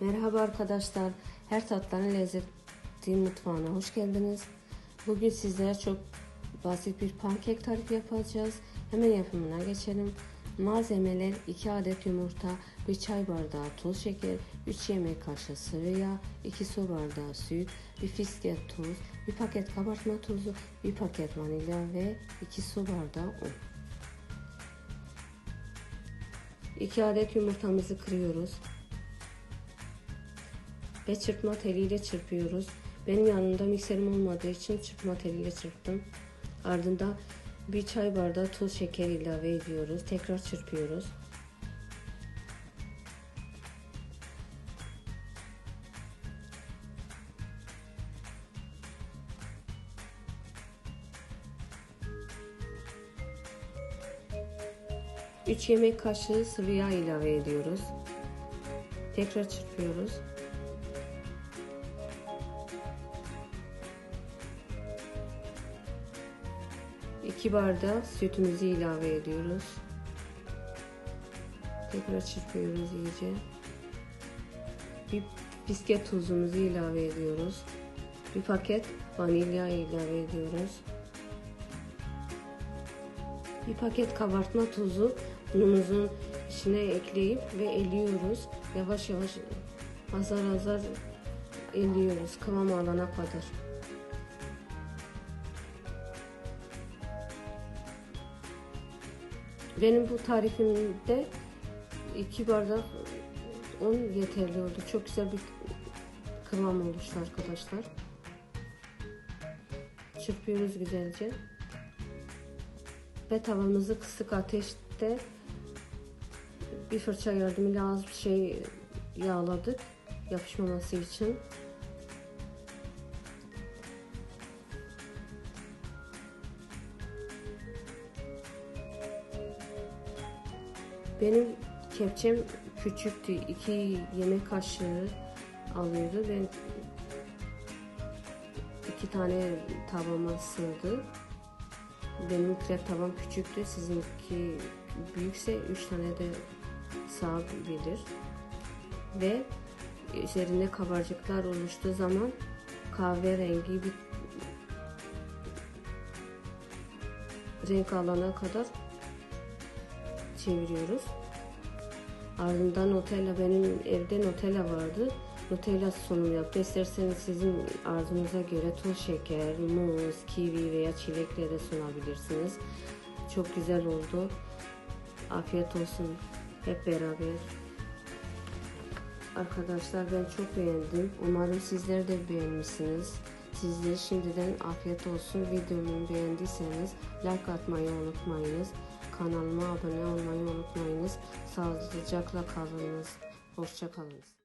Merhaba arkadaşlar. Her tatların lezzeti mutfağına hoş geldiniz. Bugün sizlere çok basit bir pankek tarifi yapacağız. Hemen yapımına geçelim. Malzemeler 2 adet yumurta, 1 çay bardağı toz şeker, 3 yemek kaşığı sıvı yağ, 2 su bardağı süt, 1 fiske tuz, 1 paket kabartma tozu, 1 paket vanilya ve 2 su bardağı un. 2 adet yumurtamızı kırıyoruz ve çırpma teliyle çırpıyoruz. Benim yanımda mikserim olmadığı için çırpma teliyle çırptım. Ardından bir çay bardağı tuz şeker ilave ediyoruz. Tekrar çırpıyoruz. Üç yemek kaşığı sıvı yağ ilave ediyoruz. Tekrar çırpıyoruz. 2 bardak sütümüzü ilave ediyoruz. Tekrar çırpıyoruz iyice. Bir bisküvi tuzumuzu ilave ediyoruz. Bir paket vanilya ilave ediyoruz. Bir paket kabartma tuzu unumuzun içine ekleyip ve eliyoruz. Yavaş yavaş azar azar eliyoruz kıvam alana kadar. Benim bu tarifimde iki bardak un yeterli oldu. Çok güzel bir kıvam oluştu arkadaşlar. Çırpıyoruz güzelce. Ve tavamızı kısık ateşte bir fırça yardımıyla az bir şey yağladık yapışmaması için. Benim kepçem küçüktü. iki yemek kaşığı alıyordu. Ben iki tane tavama sığdı. Benim krep tavam küçüktü. Sizinki büyükse üç tane de sığabilir. Ve üzerinde kabarcıklar oluştuğu zaman kahverengi bir renk alana kadar çeviriyoruz. Ardından Nutella benim evde Nutella vardı. Nutella sunum yaptı. İsterseniz sizin arzunuza göre toz şeker, muz, kivi veya çilekle de sunabilirsiniz. Çok güzel oldu. Afiyet olsun hep beraber. Arkadaşlar ben çok beğendim. Umarım sizler de beğenmişsiniz. Sizlere şimdiden afiyet olsun. Videomu beğendiyseniz like atmayı unutmayınız. Kanalıma abone olmayı unutmayınız. Sağlıcakla kalınız. Hoşça kalınız.